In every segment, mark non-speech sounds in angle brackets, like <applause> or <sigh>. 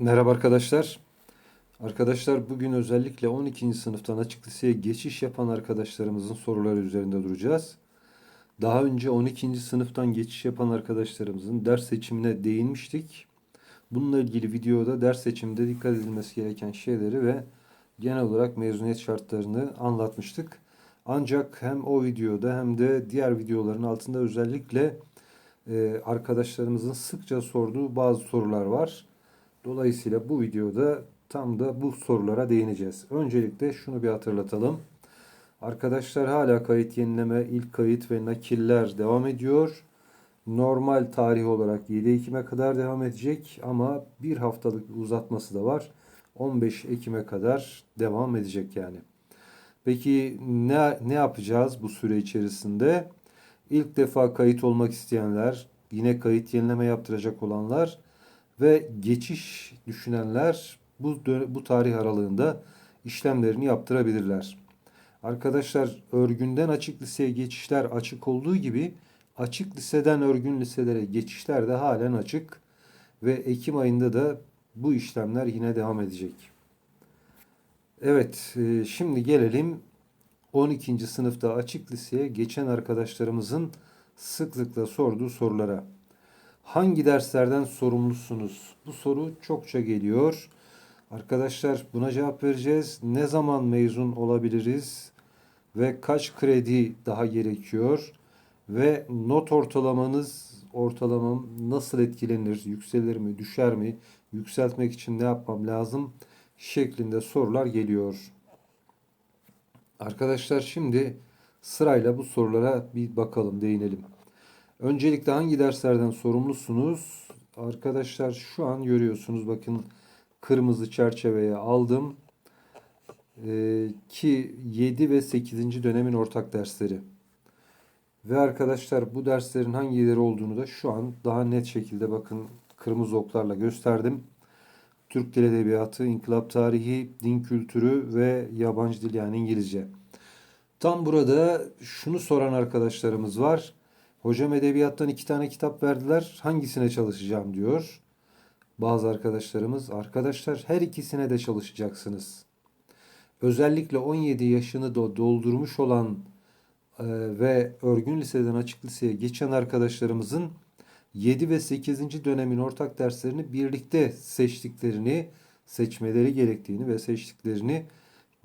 Merhaba arkadaşlar. Arkadaşlar bugün özellikle 12. sınıftan açık liseye geçiş yapan arkadaşlarımızın soruları üzerinde duracağız. Daha önce 12. sınıftan geçiş yapan arkadaşlarımızın ders seçimine değinmiştik. Bununla ilgili videoda ders seçiminde dikkat edilmesi gereken şeyleri ve genel olarak mezuniyet şartlarını anlatmıştık. Ancak hem o videoda hem de diğer videoların altında özellikle arkadaşlarımızın sıkça sorduğu bazı sorular var. Dolayısıyla bu videoda tam da bu sorulara değineceğiz. Öncelikle şunu bir hatırlatalım. Arkadaşlar hala kayıt yenileme, ilk kayıt ve nakiller devam ediyor. Normal tarih olarak 7 Ekim'e kadar devam edecek ama bir haftalık uzatması da var. 15 Ekim'e kadar devam edecek yani. Peki ne, ne yapacağız bu süre içerisinde? İlk defa kayıt olmak isteyenler, yine kayıt yenileme yaptıracak olanlar ve geçiş düşünenler bu bu tarih aralığında işlemlerini yaptırabilirler. Arkadaşlar örgünden açık liseye geçişler açık olduğu gibi açık liseden örgün liselere geçişler de halen açık ve Ekim ayında da bu işlemler yine devam edecek. Evet, e, şimdi gelelim 12. sınıfta açık liseye geçen arkadaşlarımızın sıklıkla sorduğu sorulara. Hangi derslerden sorumlusunuz? Bu soru çokça geliyor. Arkadaşlar buna cevap vereceğiz. Ne zaman mezun olabiliriz? Ve kaç kredi daha gerekiyor? Ve not ortalamanız, ortalamam nasıl etkilenir? Yükselir mi, düşer mi? Yükseltmek için ne yapmam lazım? Şeklinde sorular geliyor. Arkadaşlar şimdi sırayla bu sorulara bir bakalım, değinelim. Öncelikle hangi derslerden sorumlusunuz? Arkadaşlar şu an görüyorsunuz bakın kırmızı çerçeveye aldım. Ee, ki 7 ve 8. dönemin ortak dersleri. Ve arkadaşlar bu derslerin hangileri olduğunu da şu an daha net şekilde bakın kırmızı oklarla gösterdim. Türk Dil Edebiyatı, İnkılap Tarihi, Din Kültürü ve Yabancı Dil yani İngilizce. Tam burada şunu soran arkadaşlarımız var. Hocam edebiyattan iki tane kitap verdiler. Hangisine çalışacağım diyor. Bazı arkadaşlarımız. Arkadaşlar her ikisine de çalışacaksınız. Özellikle 17 yaşını da doldurmuş olan e, ve örgün liseden açık liseye geçen arkadaşlarımızın 7 ve 8. dönemin ortak derslerini birlikte seçtiklerini, seçmeleri gerektiğini ve seçtiklerini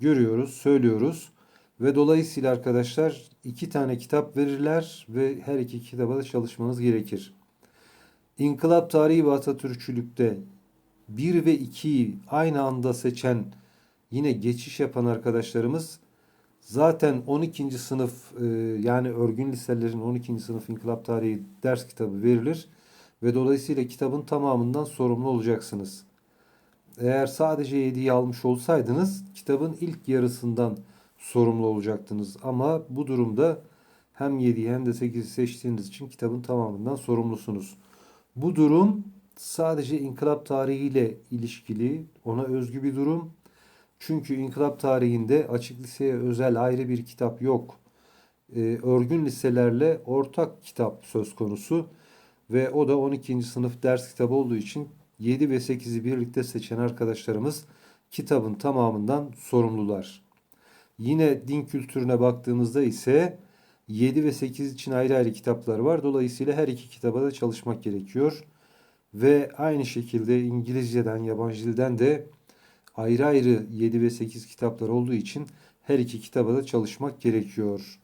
görüyoruz, söylüyoruz. Ve dolayısıyla arkadaşlar iki tane kitap verirler ve her iki kitaba da çalışmanız gerekir. İnkılap Tarihi ve Atatürkçülük'te 1 ve 2'yi aynı anda seçen yine geçiş yapan arkadaşlarımız zaten 12. sınıf e, yani örgün liselerin 12. sınıf İnkılap Tarihi ders kitabı verilir ve dolayısıyla kitabın tamamından sorumlu olacaksınız. Eğer sadece 7'yi almış olsaydınız kitabın ilk yarısından sorumlu olacaktınız. Ama bu durumda hem 7'yi hem de 8'i seçtiğiniz için kitabın tamamından sorumlusunuz. Bu durum sadece inkılap tarihiyle ilişkili, ona özgü bir durum. Çünkü inkılap tarihinde açık liseye özel ayrı bir kitap yok. Ee, örgün liselerle ortak kitap söz konusu ve o da 12. sınıf ders kitabı olduğu için 7 ve 8'i birlikte seçen arkadaşlarımız kitabın tamamından sorumlular. Yine din kültürüne baktığımızda ise 7 ve 8 için ayrı ayrı kitaplar var. Dolayısıyla her iki kitaba da çalışmak gerekiyor. Ve aynı şekilde İngilizceden, yabancı dilden de ayrı ayrı 7 ve 8 kitaplar olduğu için her iki kitaba da çalışmak gerekiyor.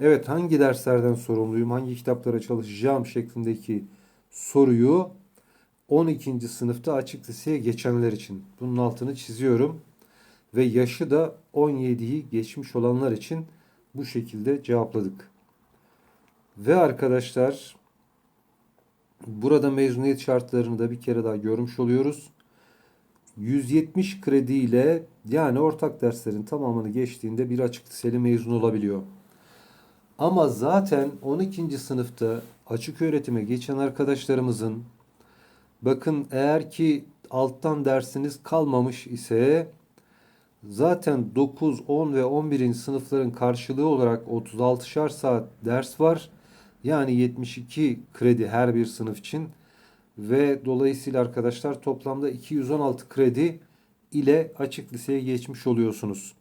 Evet hangi derslerden sorumluyum, hangi kitaplara çalışacağım şeklindeki soruyu 12. sınıfta açık liseye geçenler için bunun altını çiziyorum ve yaşı da 17'yi geçmiş olanlar için bu şekilde cevapladık. Ve arkadaşlar burada mezuniyet şartlarını da bir kere daha görmüş oluyoruz. 170 kredi ile yani ortak derslerin tamamını geçtiğinde bir açık liseli mezun olabiliyor. Ama zaten 12. sınıfta açık öğretime geçen arkadaşlarımızın bakın eğer ki alttan dersiniz kalmamış ise Zaten 9, 10 ve 11. sınıfların karşılığı olarak 36'şar saat ders var. Yani 72 kredi her bir sınıf için. Ve dolayısıyla arkadaşlar toplamda 216 kredi ile açık liseye geçmiş oluyorsunuz.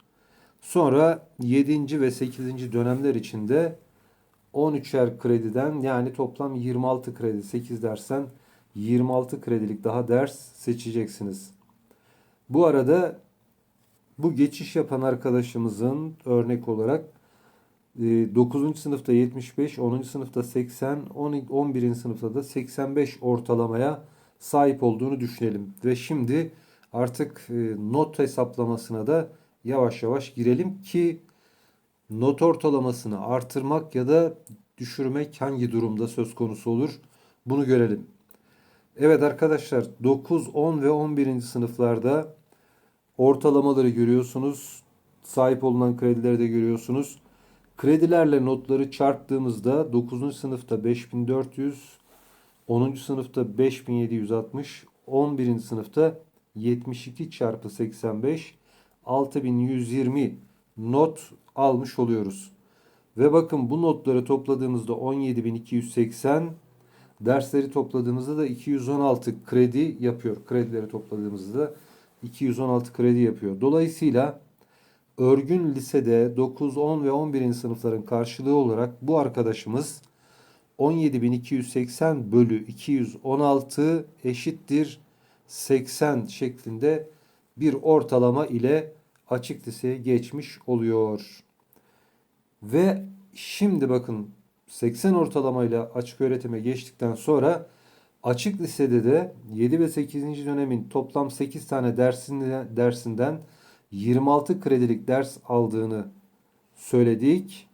Sonra 7. ve 8. dönemler içinde 13'er krediden yani toplam 26 kredi 8 dersten 26 kredilik daha ders seçeceksiniz. Bu arada bu geçiş yapan arkadaşımızın örnek olarak 9. sınıfta 75, 10. sınıfta 80, 11. sınıfta da 85 ortalamaya sahip olduğunu düşünelim. Ve şimdi artık e, not hesaplamasına da yavaş yavaş girelim ki not ortalamasını artırmak ya da düşürmek hangi durumda söz konusu olur bunu görelim. Evet arkadaşlar 9, 10 ve 11. sınıflarda ortalamaları görüyorsunuz. Sahip olunan kredileri de görüyorsunuz. Kredilerle notları çarptığımızda 9. sınıfta 5400, 10. sınıfta 5760, 11. sınıfta 72 çarpı 85 6120 not almış oluyoruz. Ve bakın bu notları topladığımızda 17280 dersleri topladığımızda da 216 kredi yapıyor. Kredileri topladığımızda 216 kredi yapıyor. Dolayısıyla örgün lisede 9, 10 ve 11. sınıfların karşılığı olarak bu arkadaşımız 17.280 bölü 216 eşittir 80 şeklinde bir ortalama ile açık liseye geçmiş oluyor. Ve şimdi bakın 80 ortalamayla açık öğretime geçtikten sonra açık lisede de 7 ve 8. dönemin toplam 8 tane dersinden, dersinden 26 kredilik ders aldığını söyledik.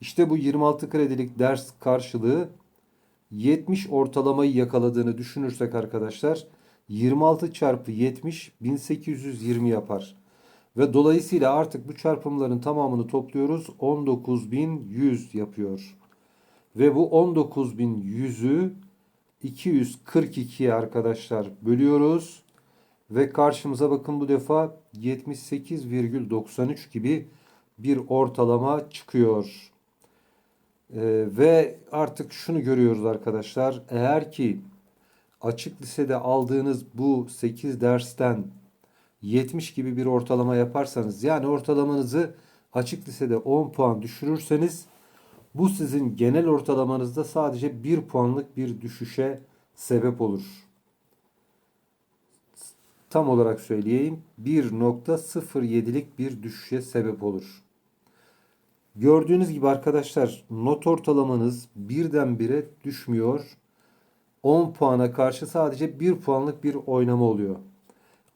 İşte bu 26 kredilik ders karşılığı 70 ortalamayı yakaladığını düşünürsek arkadaşlar 26 çarpı 70 1820 yapar. Ve dolayısıyla artık bu çarpımların tamamını topluyoruz. 19100 yapıyor. Ve bu 19100'ü 242'ye arkadaşlar bölüyoruz. Ve karşımıza bakın bu defa 78,93 gibi bir ortalama çıkıyor. Ee, ve artık şunu görüyoruz arkadaşlar. Eğer ki açık lisede aldığınız bu 8 dersten 70 gibi bir ortalama yaparsanız yani ortalamanızı açık lisede 10 puan düşürürseniz bu sizin genel ortalamanızda sadece 1 puanlık bir düşüşe sebep olur. Tam olarak söyleyeyim 1.07'lik bir düşüşe sebep olur. Gördüğünüz gibi arkadaşlar not ortalamanız birdenbire düşmüyor. 10 puana karşı sadece 1 puanlık bir oynama oluyor.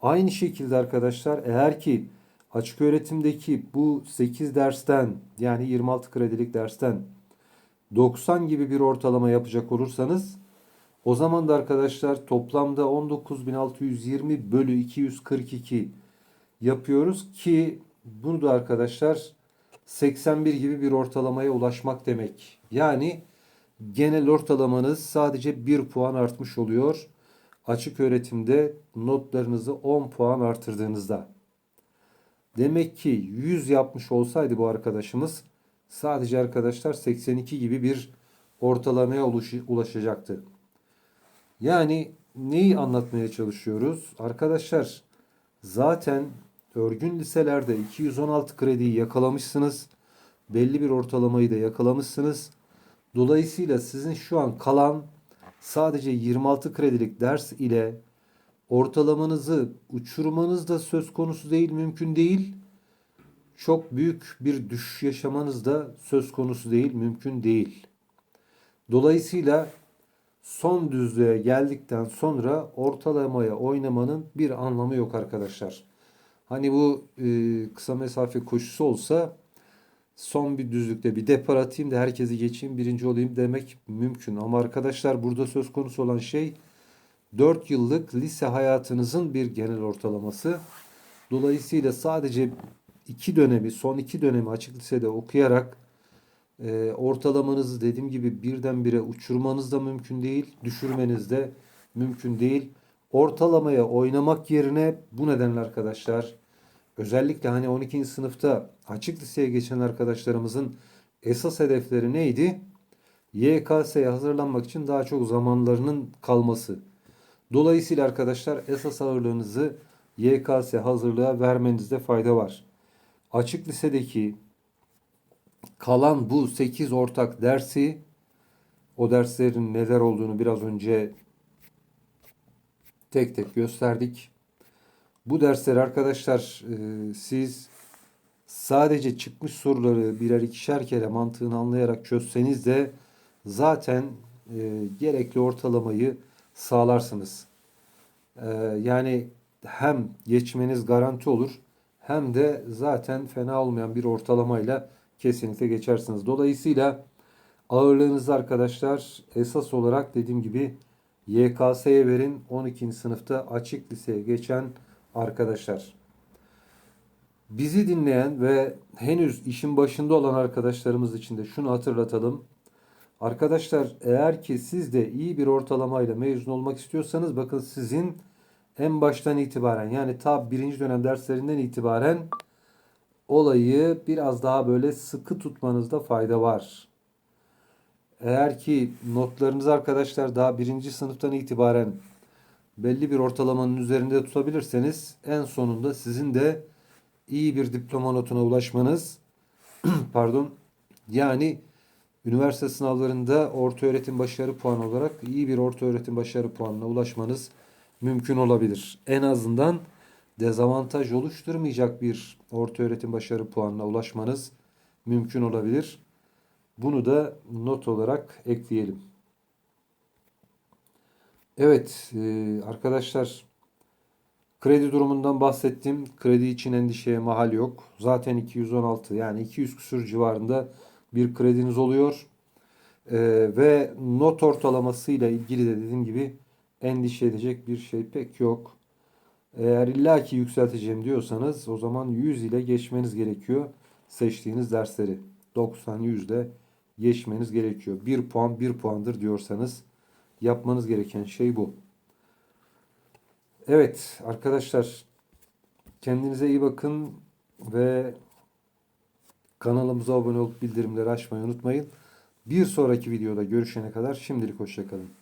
Aynı şekilde arkadaşlar eğer ki açık öğretimdeki bu 8 dersten yani 26 kredilik dersten 90 gibi bir ortalama yapacak olursanız o zaman da arkadaşlar toplamda 19.620 bölü 242 yapıyoruz ki bunu da arkadaşlar 81 gibi bir ortalamaya ulaşmak demek. Yani genel ortalamanız sadece 1 puan artmış oluyor. Açık öğretimde notlarınızı 10 puan artırdığınızda. Demek ki 100 yapmış olsaydı bu arkadaşımız sadece arkadaşlar 82 gibi bir ortalamaya ulaşacaktı. Yani neyi anlatmaya çalışıyoruz? Arkadaşlar zaten örgün liselerde 216 krediyi yakalamışsınız. Belli bir ortalamayı da yakalamışsınız. Dolayısıyla sizin şu an kalan sadece 26 kredilik ders ile ortalamanızı uçurmanız da söz konusu değil, mümkün değil. Çok büyük bir düşüş yaşamanız da söz konusu değil, mümkün değil. Dolayısıyla son düzlüğe geldikten sonra ortalamaya oynamanın bir anlamı yok arkadaşlar. Hani bu e, kısa mesafe koşusu olsa son bir düzlükte bir depar atayım da herkesi geçeyim birinci olayım demek mümkün. Ama arkadaşlar burada söz konusu olan şey 4 yıllık lise hayatınızın bir genel ortalaması. Dolayısıyla sadece iki dönemi, son iki dönemi açık lisede okuyarak e, ortalamanızı dediğim gibi birdenbire uçurmanız da mümkün değil, düşürmeniz de mümkün değil. Ortalamaya oynamak yerine bu nedenle arkadaşlar özellikle hani 12. sınıfta açık liseye geçen arkadaşlarımızın esas hedefleri neydi? YKS'ye hazırlanmak için daha çok zamanlarının kalması. Dolayısıyla arkadaşlar esas ağırlığınızı YKS hazırlığa vermenizde fayda var. Açık lisedeki kalan bu 8 ortak dersi o derslerin neler olduğunu biraz önce tek tek gösterdik. Bu dersler arkadaşlar e, siz sadece çıkmış soruları birer ikişer kere mantığını anlayarak çözseniz de zaten e, gerekli ortalamayı sağlarsınız. E, yani hem geçmeniz garanti olur hem de zaten fena olmayan bir ortalamayla kesinlikle geçersiniz. Dolayısıyla ağırlığınızı arkadaşlar esas olarak dediğim gibi YKS'ye verin 12. sınıfta açık liseye geçen arkadaşlar. Bizi dinleyen ve henüz işin başında olan arkadaşlarımız için de şunu hatırlatalım. Arkadaşlar eğer ki siz de iyi bir ortalamayla mezun olmak istiyorsanız bakın sizin en baştan itibaren yani ta birinci dönem derslerinden itibaren olayı biraz daha böyle sıkı tutmanızda fayda var. Eğer ki notlarınız arkadaşlar daha birinci sınıftan itibaren belli bir ortalamanın üzerinde tutabilirseniz en sonunda sizin de iyi bir diploma notuna ulaşmanız <clears throat> pardon yani üniversite sınavlarında orta öğretim başarı puanı olarak iyi bir orta öğretim başarı puanına ulaşmanız mümkün olabilir. En azından dezavantaj oluşturmayacak bir orta öğretim başarı puanına ulaşmanız mümkün olabilir. Bunu da not olarak ekleyelim. Evet e, arkadaşlar kredi durumundan bahsettim. Kredi için endişeye mahal yok. Zaten 216 yani 200 küsur civarında bir krediniz oluyor. E, ve not ortalamasıyla ilgili de dediğim gibi endişe edecek bir şey pek yok. Eğer illaki yükselteceğim diyorsanız o zaman 100 ile geçmeniz gerekiyor seçtiğiniz dersleri. 90 100 ile geçmeniz gerekiyor. 1 puan 1 puandır diyorsanız yapmanız gereken şey bu. Evet arkadaşlar kendinize iyi bakın ve kanalımıza abone olup bildirimleri açmayı unutmayın. Bir sonraki videoda görüşene kadar şimdilik hoşçakalın.